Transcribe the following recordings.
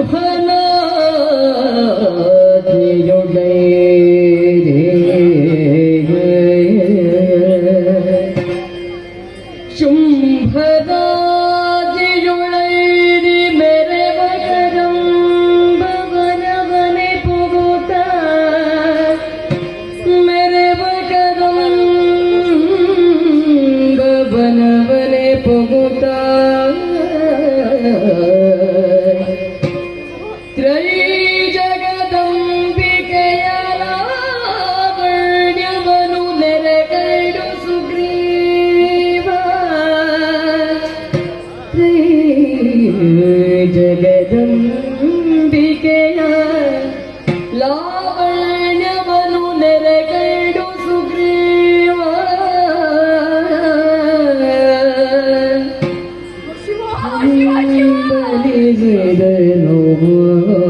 Subhanallah. ജഗദംബികയ ലാവണവനു നിറകൈഡു Sugriva Shiva Shiva Shiva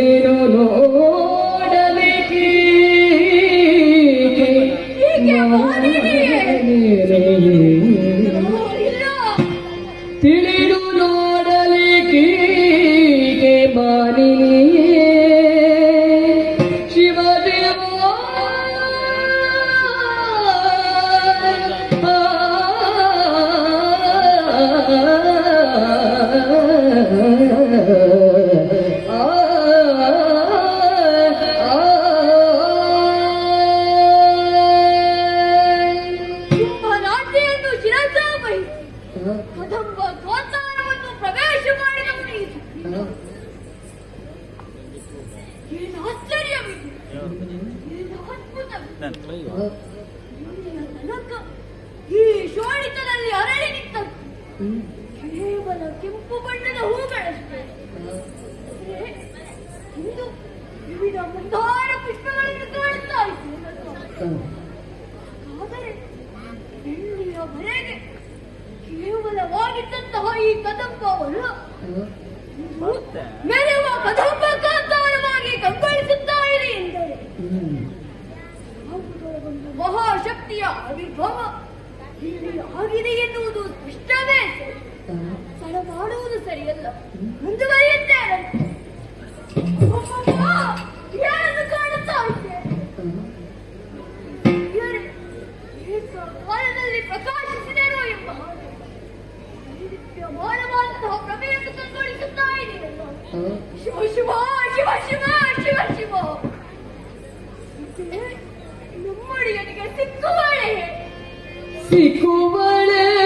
ಕೇವಲ ಕೆಂಪು ಬಣ್ಣದ ಹೂಗಳಷ್ಟೇ ಇಂದು ವಿವಿಧ ಮುಂದಾರ ಪುಷ್ಪಗಳನ್ನು ಕಾಣ್ತಾ ಇತ್ತು ಸರಿಯಲ್ಲ. ಮುಂದುವರಿಯುತ್ತೇನೆ ಏನನ್ನು ಕಾಣುತ್ತಾ ಇವರು ಕಾಲದಲ್ಲಿ ಇದೆಯಲ್ಲ. ಸಿಕ್ಕುವಳೆ. ಸಿಕ್ಕುವಳೆ.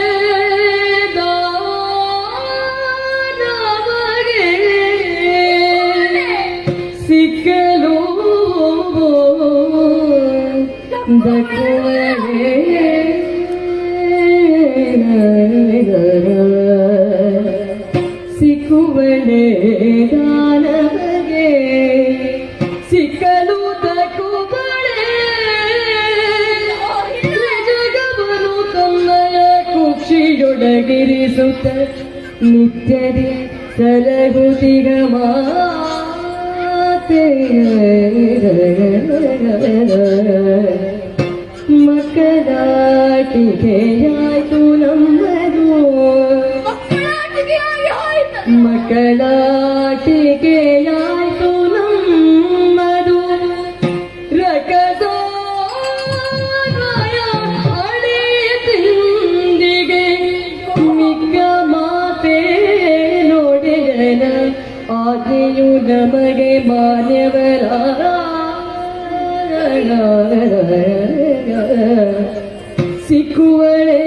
തിരിസുത്ത നിത്യത സലകുതികമാ മക്കളാട്ടികയായി തുലം മക്കളാ ವಾಯುವಾಯು ನಮಗೆ ಮಾನ್ಯವರ ಸಿಕ್ಕುವಳೇ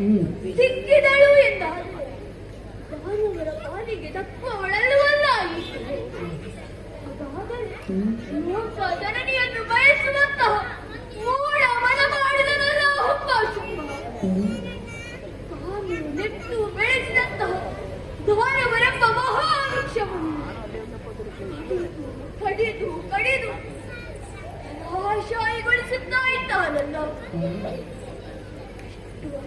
ಸಿಕ್ಕಿದಳು ಎಂದಾದ ದಾನವರ ಕಾಲಿಗೆ ದಕ್ಕವಳಲ್ಲವಲ್ಲ ಲೋಕಧರಣಿಯನ್ನು ಬಯಸುವಂತಹ ಮೂಢ ಮನ ಮಾಡಿದನಲ್ಲ ಹುಪ್ಪಾಶುಮ್ಮ ತಾನು ನೆಟ್ಟು ಬೆಳೆಸಿದಂತಹ ದಾನವರೆಂಬ ಮಹಾವೃಕ್ಷವನ್ನು ಕಡಿದು ಕಡಿದು ಆಶಾಯಿಗೊಳಿಸುತ್ತಾ ಇದ್ದಾನಲ್ಲ.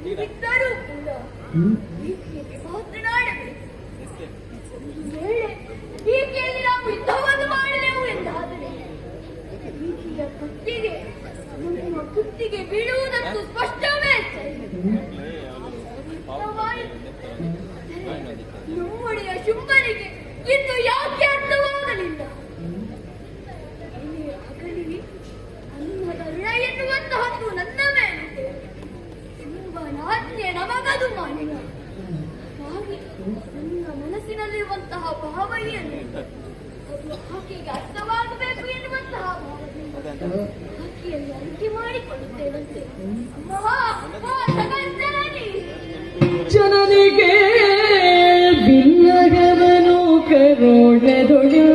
Victor Úculo. ಜನನಿಗೆ ಭಿನ್ನಗವನು ಕರೋಡದೊಳು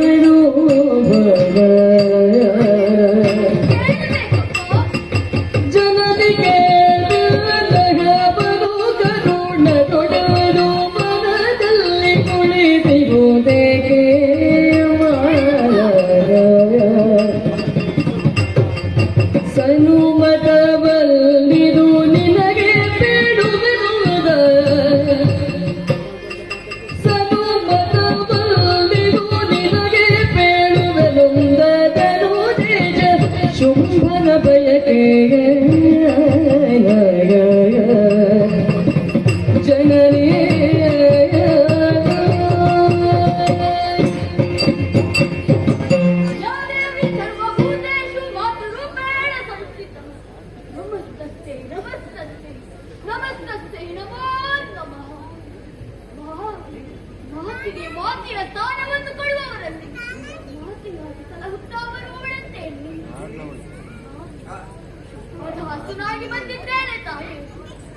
ಸುನಾಗಿ ಬಂದಿದ್ದೇನೆ ತಾಯಿ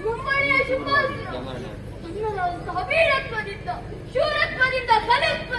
ಮುಂಬಳಿಯ ಶುಭಾಸ್ತ್ರ ಕಬೀರತ್ವದಿಂದ ಶೂರತ್ವದಿಂದ ಕಲತ್ವ